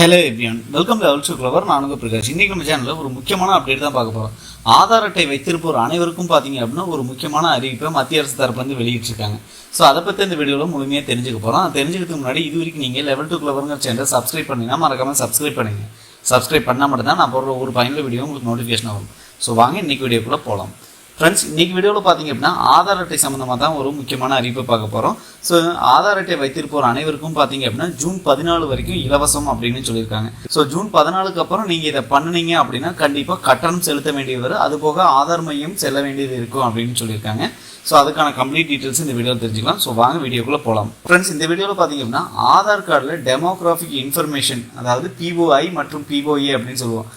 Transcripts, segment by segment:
Hello everyone welcome to அல்சு clever நான் உங்கள் பிரகாஷ். இன்றைக்கி நம்ம சேனலில் ஒரு முக்கியமான அப்டேட் தான் பார்க்க போகிறோம் ஆதார் அட்டை வைத்திருப்போர் அனைவருக்கும் பார்த்தீங்க அப்படின்னா ஒரு முக்கியமான அறிவிப்பை மத்திய அரசு தரப்புலேருந்து வெளியிட்டிருக்காங்க. ஸோ அதை பற்றி இந்த வீடியோவில் முழுமையாக தெரிஞ்சுக்க போகிறோம் தெரிஞ்சுக்கிறதுக்கு முன்னாடி இது வரைக்கும் நீங்கள் லெவல் டூ கிளவருங்கிற சேனலை சப்ஸ்கிரைப் பண்ணிங்கன்னா மறக்காமல் சப்ஸ்கிரைப் பண்ணுங்கள் சப்ஸ்கிரைப் பண்ணால் மட்டும் தான் நான் போடுற ஒரு பயனுள்ள வீடியோ உங்களுக்கு நோட்டிஃபிகேஷன் ஆகும் ஸோ வாங்க இன்றைக்கி வீடியோக்குள்ளே போகலாம் ஃப்ரெண்ட்ஸ் இன்றைக்கி வீடியோவில் பார்த்தீங்க அப்படின்னா ஆதார் அட்டை சம்மந்தமாக தான் ஒரு முக்கியமான அறிவிப்பை பார்க்க போகிறோம் ஸோ ஆதார் அட்டை வைத்திருப்போர் அனைவருக்கும் பார்த்தீங்க அப்படின்னா ஜூன் பதினாலு வரைக்கும் இலவசம் அப்படின்னு சொல்லியிருக்காங்க. ஸோ ஜூன் பதினாலுக்கு அப்புறம் நீங்கள் இதை பண்ணுனீங்க அப்படின்னா கண்டிப்பாக கட்டணம் செலுத்த வேண்டியது வரும். அது போக ஆதார் மையம் செல்ல வேண்டியது இருக்கும் அப்படின்னு சொல்லியிருக்காங்க. ஸோ அதுக்கான கம்ப்ளீட் டீட்டெயில்ஸ் இந்த வீடியோவில் தெரிஞ்சுக்கலாம். ஸோ வாங்க வீடியோக்குள்ளே போகலாம் ஃப்ரெண்ட்ஸ் இந்த வீடியோவில் பார்த்தீங்க அப்படின்னா ஆதார் கார்டில் டெமோகிராஃபிக் இன்ஃபர்மேஷன் அதாவது பிஓஐ மற்றும் பிஓஏ அப்படின்னு சொல்லுவோம்.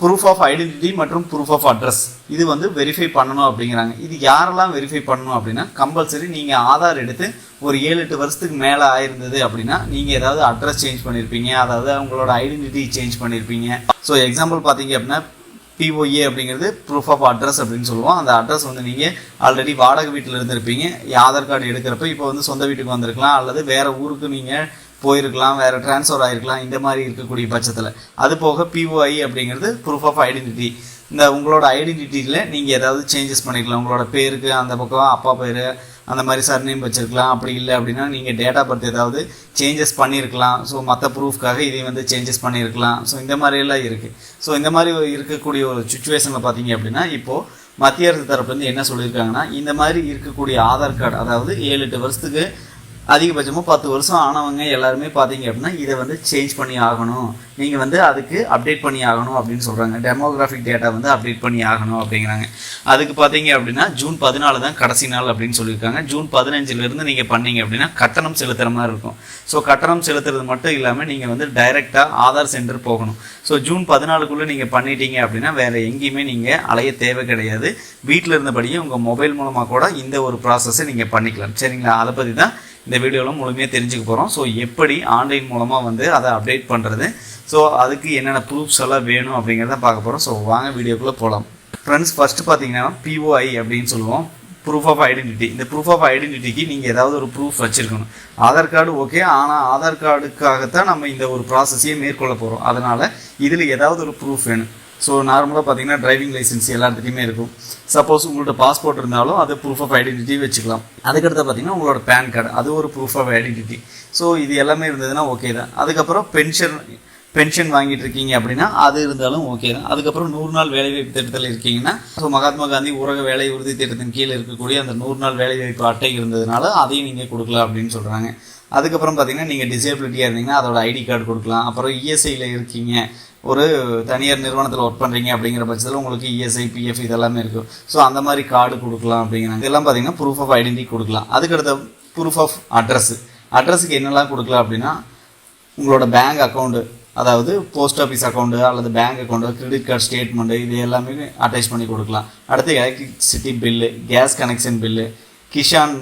ப்ரூஃப் ஆஃப் ஐடென்டிட்டி மற்றும் ப்ரூஃப் ஆஃப் அட்ரஸ் இது வந்து வெரிஃபை பண்ணணும் அப்படிங்கிறாங்க. இது யாரெல்லாம் வெரிஃபை பண்ணணும் அப்படின்னா கம்பல்சரி நீங்கள் ஆதார் எடுத்து ஒரு ஏழு எட்டு வருஷத்துக்கு மேலே ஆயிருந்தது அப்படின்னா நீங்கள் ஏதாவது அட்ரஸ் சேஞ்ச் பண்ணியிருப்பீங்க அதாவது அவங்களோட ஐடென்டிட்டி சேஞ்ச் பண்ணியிருப்பீங்க ஸோ எக்ஸாம்பிள் பார்த்தீங்க அப்படின்னா பிஓஏ அப்படிங்கிறது ப்ரூஃப் ஆஃப் அட்ரஸ் அப்படின்னு சொல்லுவோம். அந்த அட்ரஸ் வந்து நீங்கள் ஆல்ரெடி வாடகை வீட்டில் இருந்திருப்பீங்க. ஆதார் கார்டு எடுக்கிறப்ப இப்போ வந்து சொந்த வீட்டுக்கு வந்திருக்கலாம். அல்லது வேறு ஊருக்கு நீங்கள் போயிருக்கலாம் வேறு ட்ரான்ஸ்ஃபர் ஆகிருக்கலாம் இந்த மாதிரி இருக்கக்கூடிய பட்சத்தில். அது போக பிஓஐ அப்படிங்கிறது ப்ரூஃப் ஆஃப் ஐடென்டிட்டி இந்த உங்களோட ஐடென்டிட்டியில் நீங்கள் ஏதாவது சேஞ்சஸ் பண்ணிக்கலாம். உங்களோட பேருக்கு அந்த பக்கம் அப்பா பேர் அந்த மாதிரி சர்நேம் வச்சுருக்கலாம். அப்படி இல்லை அப்படின்னா நீங்கள் டேட்டா பர்த் ஏதாவது சேஞ்சஸ் பண்ணியிருக்கலாம். ஸோ மற்ற ப்ரூஃப்காக இதையும் வந்து சேஞ்சஸ் பண்ணியிருக்கலாம். ஸோ இந்த மாதிரியெல்லாம் இருக்குது ஸோ இந்த மாதிரி இருக்கக்கூடிய ஒரு சுச்சுவேஷனில் பார்த்தீங்க அப்படின்னா இப்போது மத்திய அரசு தரப்புலேருந்து என்ன சொல்லியிருக்காங்கன்னா இந்த மாதிரி இருக்கக்கூடிய ஆதார் கார்டு அதாவது ஏழு எட்டு வருஷத்துக்கு அதிகபட்சமாக பத்து வருஷம் ஆனவங்க எல்லாருமே பார்த்தீங்க அப்படின்னா இதை வந்து சேஞ்ச் பண்ணி ஆகணும். நீங்கள் வந்து அதுக்கு அப்டேட் பண்ணி ஆகணும் அப்படின்னு சொல்கிறாங்க டெமோகிராஃபிக் டேட்டா வந்து அப்டேட் பண்ணி ஆகணும் அப்படிங்கிறாங்க. அதுக்கு பார்த்தீங்க அப்படின்னா ஜூன் பதினாலு தான் கடைசி நாள் அப்படின்னு சொல்லியிருக்காங்க. ஜூன் பதினஞ்சுலேருந்து நீங்கள் பண்ணீங்க அப்படின்னா கட்டணம் செலுத்துகிற மாதிரி இருக்கும். ஸோ கட்டணம் செலுத்துறது மட்டும் இல்லாமல் நீங்கள் வந்து டைரெக்டாக ஆதார் சென்டர் போகணும். ஸோ ஜூன் பதினாலுக்குள்ளே நீங்கள் பண்ணிட்டீங்க அப்படின்னா வேறு எங்கேயுமே நீங்கள் அலைய தேவை கிடையாது. வீட்டில் இருந்தபடியே உங்கள் மொபைல் மூலமாக கூட இந்த ஒரு ப்ராசஸை நீங்கள் பண்ணிக்கலாம். சரிங்களா? அதை பற்றி தான் இந்த வீடியோவில் முழுமையாக தெரிஞ்சுக்க போகிறோம் ஸோ எப்படி ஆன்லைன் மூலமாக வந்து அதை அப்டேட் பண்ணுறது ஸோ அதுக்கு என்னென்ன ப்ரூஃப்ஸ் எல்லாம் வேணும் அப்படிங்கிறத பார்க்க போகிறோம் ஸோ வாங்க வீடியோக்குள்ளே போகலாம் ஃப்ரெண்ட்ஸ் ஃபஸ்ட்டு பார்த்தீங்கன்னா பிஓஐ அப்படின்னு சொல்லுவோம். ப்ரூஃப் ஆஃப் ஐடென்டிட்டி இந்த ப்ரூஃப் ஆஃப் ஐடென்டிட்டிக்கு நீங்கள் ஏதாவது ஒரு ப்ரூஃப் வச்சுருக்கணும். ஆதார் கார்டு ஓகே ஆனால் ஆதார் கார்டுக்காகத்தான் நம்ம இந்த ஒரு ப்ராசஸையே மேற்கொள்ள போகிறோம் அதனால் இதில் ஏதாவது ஒரு ப்ரூஃப் வேணும். ஸோ நார்மலாக பார்த்தீங்கன்னா டிரைவிங் லைசன்ஸ் எல்லாத்துலேயுமே இருக்கும். சப்போஸ் உங்கள்ட்ட பாஸ்போர்ட் இருந்தாலும் அது ப்ரூஃப் ஆஃப் ஐடென்டிட்டி வச்சுக்கலாம். அதுக்கடுத்து பார்த்தீங்கன்னா உங்களோட பேன் கார்டு அது ஒரு ப்ரூஃப் ஆஃப் ஐடென்டிட்டி ஸோ இது எல்லாமே இருந்ததுன்னா ஓகே தான். அதுக்கப்புறம் பென்ஷன் பென்ஷன் வாங்கிட்டு இருக்கீங்க அப்படின்னா அது இருந்தாலும் ஓகே தான். அதுக்கப்புறம் நூறு நாள் வேலைவாய்ப்பு திட்டத்தில் இருக்கீங்கன்னா ஸோ மகாத்மா காந்தி ஊரக வேலை உறுதி திட்டத்தின் கீழே இருக்கக்கூடிய அந்த நூறு நாள் வேலைவாய்ப்பு அட்டை இருந்ததுனால அதையும் நீங்கள் கொடுக்கலாம் அப்படின்னு சொல்கிறாங்க அதுக்கப்புறம் பார்த்தீங்கன்னா நீங்கள் டிசேபிலிட்டியாக இருந்தீங்கன்னா அதோட ஐடி கார்டு கொடுக்கலாம். அப்புறம் இஎஸ்ஐயில் இருக்கீங்க. ஒரு தனியார் நிறுவனத்தில் ஒர்க் பண்ணுறீங்க அப்படிங்கிற பட்சத்தில் உங்களுக்கு இஎஸ்ஐ பிஎஃப் இதெல்லாமே இருக்கும் ஸோ அந்த மாதிரி கார்டு கொடுக்கலாம் அப்படிங்கிறாங்க. இதெல்லாம் பார்த்தீங்கன்னா ப்ரூஃப் ஆஃப் ஐடென்டி கொடுக்கலாம். அதுக்கடுத்த ப்ரூஃப் ஆஃப் அட்ரஸ் அட்ரஸுக்கு என்னெல்லாம் கொடுக்கலாம் அப்படின்னா உங்களோட பேங்க் அக்கௌண்ட்டு அதாவது போஸ்ட் ஆஃபீஸ் அக்கௌண்ட்டு அல்லது bank account credit card statement இது எல்லாமே அட்டாச் பண்ணி கொடுக்கலாம். அடுத்து electricity bill gas connection bill Kisan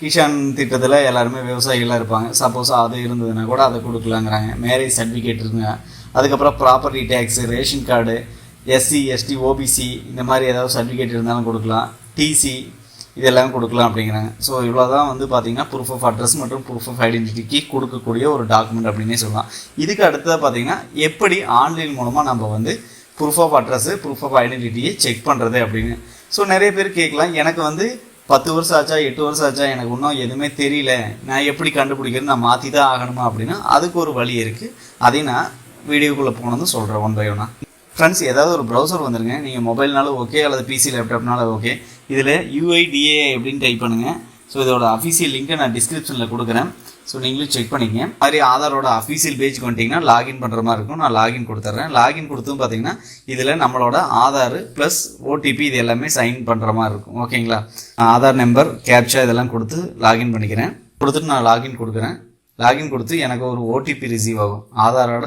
Kisan திட்டத்தில் எல்லாருமே விவசாயிகளாக இருப்பாங்க. சப்போஸ் அது இருந்ததுன்னா கூட அதை கொடுக்கலாங்கிறாங்க. மேரேஜ் சர்டிஃபிகேட் இருங்க அதுக்கப்புறம் property tax ration card SC ST OBC இந்த மாதிரி ஏதாவது சர்டிஃபிகேட் இருந்தாலும் கொடுக்கலாம். டிசி இதெல்லாம் கொடுக்கலாம் அப்படிங்கிறாங்க. ஸோ இவ்வளோ தான் வந்து பார்த்தீங்கன்னா ப்ரூஃப் ஆஃப் அட்ரஸ் மற்றும் ப்ரூஃப் ஆஃப் ஐடென்டிட்டிக்கு கொடுக்கக்கூடிய ஒரு டாக்குமெண்ட் அப்படின்னே சொல்லலாம். இதுக்கு அடுத்ததாக பார்த்தீங்கன்னா எப்படி ஆன்லைன் மூலமாக நம்ம வந்து proof of address proof of ஐடென்டிட்டியை check பண்ணுறது அப்படின்னு. ஸோ நிறைய பேர் கேட்கலாம். எனக்கு வந்து பத்து வருஷம் ஆச்சா எட்டு வருஷம் ஆச்சா எனக்கு இன்னும் எதுவுமே தெரியல. நான் எப்படி கண்டுபிடிக்கிறது நான் மாற்றி தான் ஆகணுமா அப்படின்னா அதுக்கு ஒரு வழி இருக்குது அதையும் நான் வீடியோக்குள்ளே போனதும் சொல்கிறேன் ஒன் பை ஒன்னா ஃப்ரெண்ட்ஸ் ஏதாவது ஒரு ப்ரௌசர் வந்துருங்க. நீங்கள் மொபைல்னாலும் ஓகே அல்லது பிசி லேப்டாப்னாலும் ஓகே இதில் யூஐடிஏ அப்படின்னு டைப் பண்ணுங்கள் ஸோ இதோட அஃபீஷியல் லிங்க்கை நான் டிஸ்கிரிப்ஷனில் கொடுக்குறேன். ஸோ நீங்களும் செக் பண்ணிங்க மாதிரி ஆதாரோட அஃபீஷியல் பேஜ்க்கு வந்துட்டிங்கன்னா லாகின் பண்ணுற மாதிரி இருக்கும். நான் லாகின் கொடுத்துட்றேன் லாகின் கொடுத்தும் பார்த்தீங்கன்னா இதில் நம்மளோட ஆதார் ப்ளஸ் ஓடிபி இது எல்லாமே சைன் பண்ணுற மாதிரி இருக்கும். ஓகேங்களா ஆதார் நம்பர் கேப்சா இதெல்லாம் கொடுத்து லாகின் பண்ணிக்கிறேன். கொடுத்துட்டு நான் லாகின் கொடுக்குறேன். லாகின் கொடுத்து எனக்கு ஒரு ஓடிபி ரிசீவ் ஆகும். ஆதாரோட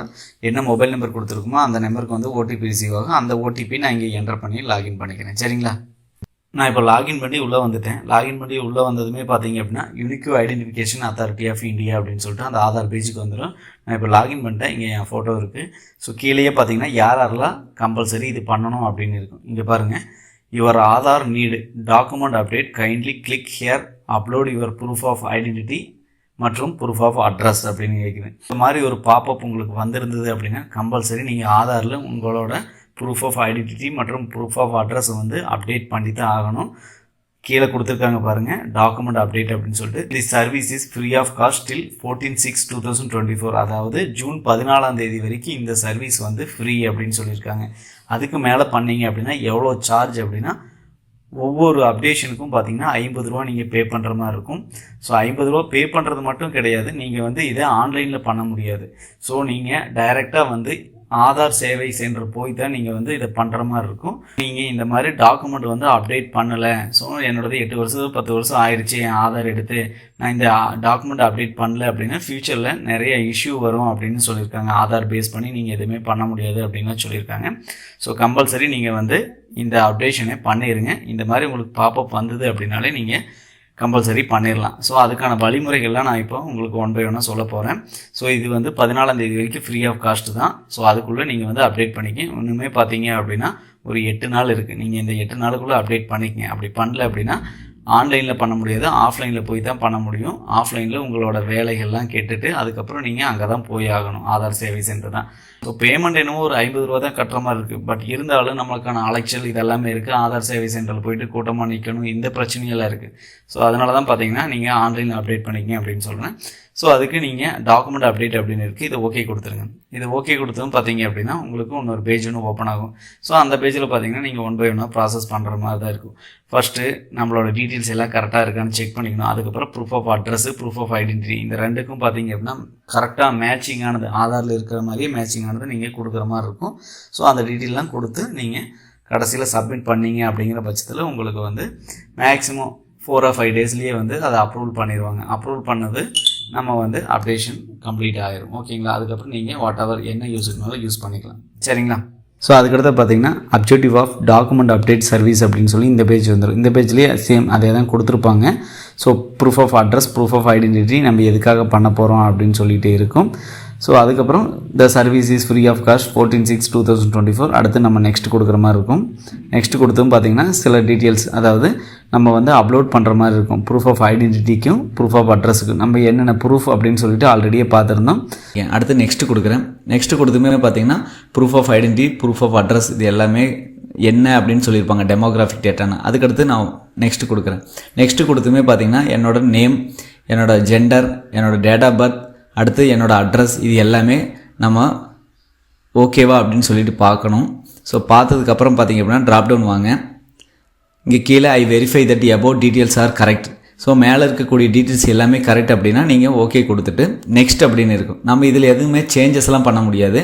என்ன மொபைல் நம்பர் கொடுத்துருக்குமோ அந்த நம்பருக்கு வந்து ஓடிபி ரிசீவ் ஆகும். அந்த ஓடிபி நான் இங்கே என்டர் பண்ணி லாகின் பண்ணிக்கிறேன். சரிங்களா? நான் இப்போ லாகின் பண்ணி உள்ளே வந்துட்டேன். லாகின் பண்ணி உள்ளே வந்ததுமே பார்த்தீங்க அப்படின்னா unique identification authority of India அப்படின்னு சொல்லிட்டு அந்த ஆதார் பேஜுக்கு வந்துடும் நான் இப்போ லாகின் பண்ணிட்டேன். இங்கே என் ஃபோட்டோ இருக்குது ஸோ கீழேயே பார்த்தீங்கன்னா யார் யாரெல்லாம் கம்பல்சரி இது பண்ணணும் அப்படின்னு இருக்கும். இங்கே பாருங்கள் your Aadhaar need document update kindly click here upload your proof of identity மற்றும் ப்ரூஃப் ஆஃப் அட்ரஸ் அப்படின்னு கேட்குறேன் இந்த மாதிரி ஒரு பாப்பப் உங்களுக்கு வந்திருந்தது அப்படின்னா கம்பல்சரி நீங்கள் ஆதாரில் உங்களோட ப்ரூஃப் ஆஃப் ஐடென்டிட்டி மற்றும் ப்ரூஃப் ஆஃப் அட்ரஸ் வந்து அப்டேட் பண்ணி தான் ஆகணும். கீழே கொடுத்துருக்காங்க பாருங்கள் டாக்குமெண்ட் அப்டேட் அப்படின்னு சொல்லிட்டு. The service is free of cost till fourteen six two thousand twenty four அதாவது ஜூன் பதினாலாம் தேதி வரைக்கும் இந்த சர்வீஸ் வந்து ஃப்ரீ அப்படின்னு சொல்லியிருக்காங்க. அதுக்கு மேலே பண்ணீங்க அப்படின்னா எவ்வளோ சார்ஜ் அப்படின்னா ஒவ்வொரு அப்டேஷனுக்கும் பார்த்தீங்கன்னா ஐம்பது ரூபா நீங்கள் பே பண்ணுற மாதிரி இருக்கும். ஸோ ஐம்பது ரூபா பே பண்ணுறது மட்டும் கிடையாது. நீங்கள் வந்து இதை ஆன்லைனில் பண்ண முடியாது. ஸோ நீங்கள் டைரெக்டாக வந்து ஆதார் சேவை சென்று போய் தான் நீங்கள் வந்து இதை பண்ணுற மாதிரி இருக்கும். நீங்கள் இந்த மாதிரி டாக்குமெண்ட் வந்து அப்டேட் பண்ணலை. ஸோ என்னோடது எட்டு வருஷம் பத்து வருஷம் ஆயிடுச்சு என் ஆதார் எடுத்து. நான் இந்த டாக்குமெண்ட் அப்டேட் பண்ணல அப்படின்னா ஃப்யூச்சரில் நிறைய இஷ்யூ வரும் அப்படின்னு சொல்லியிருக்காங்க. ஆதார் பேஸ் பண்ணி நீங்கள் எதுவுமே பண்ண முடியாது அப்படின்னு சொல்லியிருக்காங்க. ஸோ கம்பல்சரி நீங்கள் வந்து இந்த அப்டேஷனை பண்ணிடுங்க இந்த மாதிரி உங்களுக்கு பாப்பப் வந்தது அப்படின்னாலே நீங்கள் கம்பல்சரி பண்ணிடலாம் ஸோ அதுக்கான வழிமுறைகள்லாம் நான் இப்போ உங்களுக்கு ஒன் பை ஒன்னாக சொல்ல போகிறேன் ஸோ இது வந்து பதினாலாம் தேதி வரைக்கும் ஃப்ரீ ஆஃப் காஸ்ட் தான். ஸோ அதுக்குள்ளே நீங்கள் வந்து அப்டேட் பண்ணிக்க. ஒன்றுமே பார்த்தீங்க அப்படின்னா ஒரு எட்டு நாள் இருக்குது நீங்கள் இந்த எட்டு நாளுக்குள்ளே அப்டேட் பண்ணிக்கங்க. அப்படி பண்ணல அப்படின்னா ஆன்லைனில் பண்ண முடியாது ஆஃப்லைனில் போய் தான் பண்ண முடியும். ஆஃப்லைனில் உங்களோட வேலைகள்லாம் கேட்டுட்டு அதுக்கப்புறம் நீங்கள் அங்கே தான் போய் ஆகணும். ஆதார் சேவை சென்டர் தான். ஸோ பேமெண்ட் என்னமோ ஒரு ஐம்பது ரூபா தான் கட்டுற மாதிரி இருக்குது பட் இருந்தாலும் நம்மளுக்கான அலைச்சல் இதெல்லாமே இருக்குது ஆதார் சேவை சென்டரில் போயிட்டு கூட்டமாக நிற்கணும் இந்த பிரச்சனையெல்லாம் இருக்குது ஸோ அதனால தான் பார்த்தீங்கன்னா நீங்கள் ஆன்லைனில் அப்டேட் பண்ணிக்கங்க அப்படின்னு சொல்கிறேன் ஸோ அதுக்கு நீங்கள் டாக்குமெண்ட் அப்டேட் அப்படின்னு இருக்குது இது ஓகே கொடுத்துருங்க. இது ஓகே கொடுத்ததும் பார்த்தீங்க அப்படின்னா உங்களுக்கு இன்னொரு பேஜ் ஒன்று ஓப்பன் ஆகும். ஸோ அந்த பேஜில் பார்த்தீங்கன்னா நீங்கள் ஒன் பை ஒன்னாக ப்ராசஸ் பண்ணுற மாதிரி தான் இருக்கும். ஃபஸ்ட்டு நம்மளோட டீட்டெயில்ஸ் எல்லாம் கரெக்டாக இருக்கான்னு செக் பண்ணிக்கணும். அதுக்கப்புறம் proof of address proof of identity இந்த ரெண்டுக்கும் பார்த்தீங்க அப்படின்னா கரெக்டாக மேட்சிங்கானது ஆதாரில் இருக்கிற மாதிரியே மேட்சிங்கானது நீங்கள் கொடுக்குற மாதிரி இருக்கும். ஸோ அந்த டீட்டெயிலாம் கொடுத்து நீங்கள் கடைசியில் சப்மிட் பண்ணீங்க அப்படிங்கிற பட்சத்தில் உங்களுக்கு வந்து மேக்ஸிமம் ஃபோர் ஆர் ஃபைவ் டேஸ்லேயே வந்து அதை அப்ரூவல் பண்ணிடுவாங்க அப்ரூவல் பண்ணது நம்ம வந்து அப்டேஷன் கம்ப்ளீட் ஆகிரும் ஓகேங்களா அதுக்கப்புறம் நீங்கள் வாட் எவர் என்ன யூஸ் இருந்தாலும் யூஸ் பண்ணிக்கலாம். சரிங்களா? ஸோ அதுக்கடுத்து பார்த்தீங்கன்னா objective of document update service அப்படின்னு சொல்லி இந்த பேஜ் வந்துடும் இந்த பேஜ்லேயே சேம் அதே தான் கொடுத்துருப்பாங்க. So proof of address proof of identity நம்ம எதுக்காக பண்ண போகிறோம் அப்படின்னு சொல்லிட்டு இருக்கும். ஸோ அதுக்கப்புறம் the service is free of cost fourteen six two thousand twenty four அடுத்து நம்ம நெக்ஸ்ட் கொடுக்குற மாதிரி இருக்கும். நெக்ஸ்ட் கொடுத்தும் பார்த்தீங்கன்னா சில டீட்டெயில்ஸ் அதாவது நம்ம வந்து அப்லோட் பண்ணுற மாதிரி இருக்கும். ப்ரூஃப் ஆஃப் ஐடென்டிட்டிக்கும் ப்ரூஃப் ஆஃப் அட்ரஸுக்கும் நம்ம என்னென்ன ப்ரூஃப் அப்படின்னு சொல்லிட்டு ஆல்ரெடியே பார்த்துருந்தோம். அடுத்து நெக்ஸ்ட் கொடுக்குறேன். நெக்ஸ்ட் கொடுத்துமே பார்த்தீங்கன்னா proof of identity proof of address இது எல்லாமே என்ன அப்படின்னு சொல்லியிருப்பாங்க டெமோகிராஃபிக் டேட்டான்னு அதுக்கடுத்து நான் நெக்ஸ்ட் கொடுக்குறேன். நெக்ஸ்ட் கொடுத்துமே பார்த்தீங்கன்னா என்னோட நேம் என்னோட ஜெண்டர் என்னோட டேட் ஆஃப் பர்த் அடுத்து என்னோடய அட்ரஸ் இது எல்லாமே நம்ம ஓகேவா அப்படின்னு சொல்லிட்டு பார்க்கணும். ஸோ பார்த்ததுக்கப்புறம் பார்த்தீங்க அப்படின்னா ட்ராப் டவுன் வாங்க. இங்கே கீழே I verify that about details are correct so மேலே இருக்கக்கூடிய டீட்டெயில்ஸ் எல்லாமே கரெக்ட் அப்படின்னா நீங்கள் ஓகே கொடுத்துட்டு நெக்ஸ்ட் அப்படின்னு இருக்கும். நம்ம இதில் எதுவுமே சேஞ்சஸ்லாம் பண்ண முடியாது.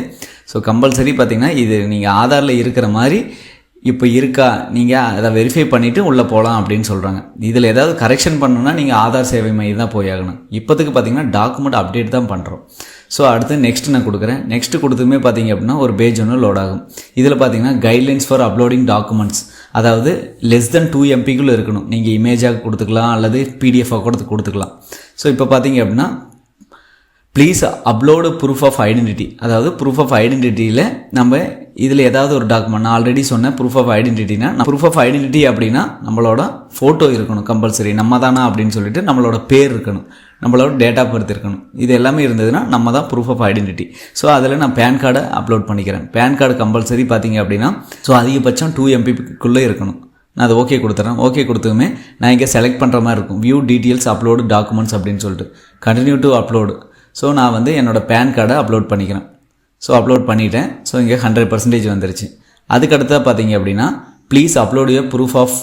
ஸோ கம்பல்சரி பார்த்தீங்கன்னா இது நீங்கள் ஆதாரில் இருக்கிற மாதிரி இப்போ இருக்கா? நீங்கள் அதை வெரிஃபை பண்ணிவிட்டு உள்ளே போகலாம் அப்படின்னு சொல்கிறாங்க இதில் ஏதாவது கரெக்ஷன் பண்ணணும்னா நீங்கள் ஆதார் சேவை மையம் தான் போய் ஆகணும். இப்போதுக்கு பார்த்தீங்கன்னா டாக்குமெண்ட் அப்டேட் தான் பண்ணுறோம் ஸோ அடுத்து நெக்ஸ்ட் நான் கொடுக்குறேன். நெக்ஸ்ட் கொடுத்துமே பார்த்தீங்க அப்படின்னா ஒரு பேஜ் ஒன்று லோட் ஆகும். இதில் பார்த்தீங்கன்னா கைட்லைன்ஸ் ஃபார் அப்லோடிங் டாக்குமெண்ட்ஸ் அதாவது லெஸ் தென் டூ எம்பிக்குள்ளே இருக்கணும். நீங்கள் இமேஜாக கொடுத்துக்கலாம் அல்லது பிடிஎஃபாக கூட கொடுத்துக்கலாம். ஸோ இப்போ பார்த்தீங்க அப்படின்னா please upload proof of identity அதாவது ப்ரூஃப் ஆஃப் ஐடென்டிட்டியில் நம்ம இதில் ஏதாவது ஒரு டாக்குமெண்ட் நான் ஆல்ரெடி சொன்னேன் ப்ரூஃப் ஆஃப் ஐடென்டிட்டினா ப்ரூஃப் ஆஃப் ஐடென்டிட்டி அப்படின்னா நம்மளோட ஃபோட்டோ இருக்கணும் கம்பல்சரி நம்ம தானா அப்படின்னு சொல்லிட்டு நம்மளோட பேர் இருக்கணும் நம்மளோட டேட் ஆஃப் பர்த் இருக்கணும். இது எல்லாமே இருந்ததுன்னா நம்ம தான் ப்ரூஃப் ஆஃப் ஐடென்டிட்டி ஸோ அதில் நான் பேன் கார்டை அப்லோட் பண்ணிக்கிறேன். பேன் கார்டு கம்பல்சரி பார்த்தீங்க அப்படின்னா ஸோ அதிகபட்சம் டூ எம்பிக்குள்ளே இருக்கணும். நான் அதை ஓகே கொடுத்துறேன். ஓகே கொடுத்ததுமே நான் இங்கே செலக்ட் பண்ணுற மாதிரி இருக்கும். வியூ டீட்டெயில்ஸ் அப்லோடு டாக்குமெண்ட்ஸ் அப்படின்னு சொல்லிட்டு. கண்டினியூ டு அப்லோடு ஸோ நான் வந்து என்னோடய பேன் கார்டை அப்லோட் பண்ணிக்கிறேன். ஸோ அப்லோட் பண்ணிட்டேன். ஸோ இங்கே ஹண்ட்ரட் பர்சன்டேஜ் வந்துருச்சு. அதுக்கடுத்தா பார்த்தீங்க அப்படின்னா please upload your proof of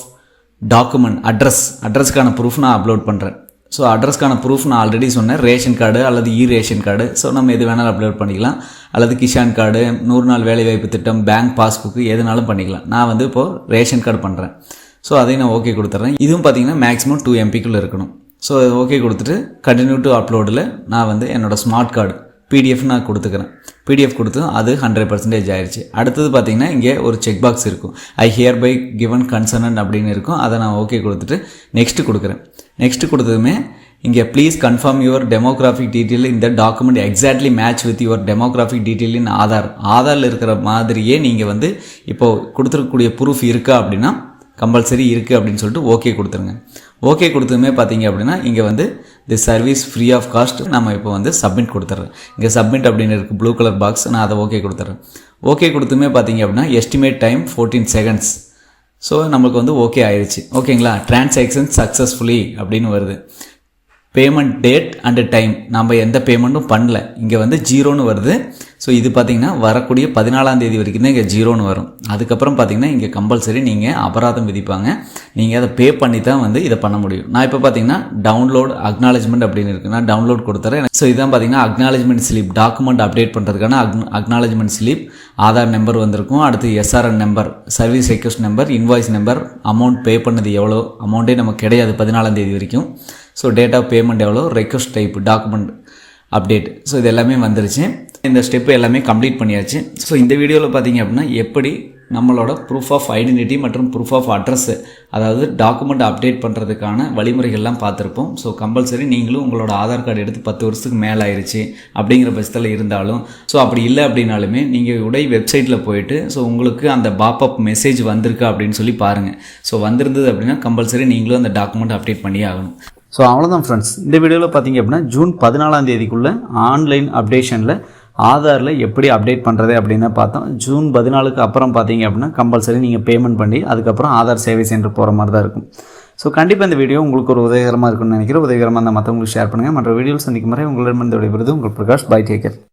document address அட்ரஸ்க்கான proof நான் அப்லோட் பண்ணுறேன் ஸோ அட்ரஸ்க்கான ப்ரூஃப் நான் ஆல்ரெடி சொன்னேன். ரேஷன் கார்டு அல்லது இ ரேஷன் கார்டு ஸோ நம்ம எது வேணாலும் அப்லோட் பண்ணிக்கலாம். அல்லது கிஷான் கார்டு நூறு நாள் வேலைவாய்ப்பு திட்டம் பேங்க் பாஸ்புக்கு எதுனாலும் பண்ணிக்கலாம். நான் வந்து இப்போது ரேஷன் கார்டு பண்ணுறேன் ஸோ அதையும் நான் ஓகே கொடுத்துட்றேன் இதுவும் பார்த்தீங்கன்னா மேக்ஸிமம் டூ எம்பிக்குள்ளே இருக்கணும். ஸோ ஓகே கொடுத்துட்டு கண்டினியூ டு அப்லோடில் நான் வந்து என்னோடய ஸ்மார்ட் கார்டு பிடிஎஃப் நான் கொடுத்துக்கிறேன். பிடிஎஃப் கொடுத்து அது ஹண்ட்ரட் பர்சன்டேஜ் ஆயிடுச்சு அடுத்தது பார்த்தீங்கன்னா இங்கே ஒரு செக் பாக்ஸ் இருக்கும். I here by given consent அப்படின்னு இருக்கும். அதை நான் ஓகே கொடுத்துட்டு நெக்ஸ்ட்டு கொடுக்குறேன். நெக்ஸ்ட் கொடுத்ததுமே இங்கே please confirm your demographic detail இந்த document exactly match with your demographic detail in Aadhaar ஆதாரில் இருக்கிற மாதிரியே நீங்கள் வந்து இப்போது கொடுத்துருக்கக்கூடிய ப்ரூஃப் இருக்கா அப்படின்னா கம்பல்சரி இருக்குது அப்படின்னு சொல்லிட்டு ஓகே கொடுத்துருங்க. ஓகே கொடுத்ததுமே பார்த்தீங்க அப்படின்னா இங்கே வந்து the service free of cost நம்ம இப்போ வந்து சப்மிட் கொடுத்துட்றேன் இங்கே சப்மிட் அப்படின்னு இருக்குது ப்ளூ கலர் பாக்ஸ் நான் அதை ஓகே கொடுத்துட்றேன் ஓகே கொடுத்துமே பார்த்தீங்க அப்படின்னா estimate time fourteen seconds so நம்மளுக்கு வந்து ஓகே ஆயிடுச்சு ஓகேங்களா டிரான்சாக்ஷன் சக்ஸஸ்ஃபுல்லி அப்படின்னு வருது. பேமெண்ட் டேட் அண்டு டைம் நம்ம எந்த பேமெண்ட்டும் பண்ணல. இங்கே வந்து ஜீரோன்னு வருது. ஸோ இது பார்த்தீங்கன்னா வரக்கூடிய பதினாலாம் தேதி வரைக்கும் தான் இங்கே ஜீரோன்னு வரும். அதுக்கப்புறம் பார்த்தீங்கன்னா இங்கே கம்பல்சரி நீங்கள் அபராதம் விதிப்பாங்க. நீங்கள் அதை பே பண்ணி தான் வந்து இதை பண்ண முடியும். நான் இப்போ பார்த்தீங்கன்னா டவுன்லோட் அக்னாலேஜ்மெண்ட் அப்படின்னு இருக்கு. நான் டவுன்லோட் கொடுத்துறேன். ஸோ இதான் பார்த்தீங்கன்னா அக்னாலேஜ்மெண்ட் ஸ்லிப் டாக்குமெண்ட் அப்டேட் பண்ணுறதுக்கான அக்னாலஜ்மெண்ட் ஸ்லிப் ஆதார் நம்பர் வந்திருக்கும். அடுத்து SRN number service request number invoice number amount pay பண்ணது எவ்வளோ அமௌண்ட்டே நமக்கு கிடையாது பதினாலாம் தேதி வரைக்கும். ஸோ டேட் ஆஃப் பேமெண்ட் எவ்வளோ request type document update so இது எல்லாமே வந்துருச்சு. இந்த ஸ்டெப்பு எல்லாமே கம்ப்ளீட் பண்ணியாச்சு. ஸோ இந்த வீடியோவில் பார்த்தீங்க அப்படின்னா எப்படி நம்மளோட ப்ரூஃப் ஆஃப் ஐடென்டிட்டி மற்றும் ப்ரூஃப் ஆஃப் அட்ரஸ் அதாவது டாக்குமெண்ட் அப்டேட் பண்ணுறதுக்கான வழிமுறைகள்லாம் பார்த்துருப்போம். ஸோ கம்பல்சரி நீங்களும் உங்களோட ஆதார் கார்டு எடுத்து பத்து வருஷத்துக்கு மேலே ஆயிடுச்சு அப்படிங்கிற பட்சத்தில் இருந்தாலும் ஸோ அப்படி இல்லை அப்படின்னாலுமே நீங்கள் உடை வெப்சைட்டில் போயிட்டு ஸோ உங்களுக்கு அந்த பாப்அப் மெசேஜ் வந்திருக்கா அப்படின்னு சொல்லி பாருங்கள் ஸோ வந்திருந்தது அப்படின்னா கம்பல்சரி நீங்களும் அந்த டாக்குமெண்ட் அப்டேட் பண்ணியே ஆகணும். ஸோ அவ்வளோதான் ஃப்ரெண்ட்ஸ் இந்த வீடியோவில் பார்த்தீங்க அப்படின்னா ஜூன் பதினாலாம் தேதிக்குள்ளே ஆன்லைன் அப்டேஷனில் ஆதாரில் எப்படி அப்டேட் பண்ணுறது அப்படின்னு பார்த்தோம். ஜூன் பதினாலுக்கு அப்புறம் பார்த்தீங்க அப்படின்னா கம்பல்சரி நீங்கள் பேமெண்ட் பண்ணி அதுக்கப்புறம் ஆதார் சேவை சென்று போகிற மாதிரி தான் இருக்கும். ஸோ கண்டிப்பாக இந்த வீடியோ உங்களுக்கு ஒரு உதவிகரமாக இருக்கும்னு நினைக்கிறேன். உதவிகரமாக இருந்தால் மற்றவங்களுக்கு ஷேர் பண்ணுங்கள் மற்ற வீடியோவில் சந்திக்கும் முறை உங்களிடமிருந்து விடைபெறுது உங்கள் பிரகாஷ் பை டேக்கர்.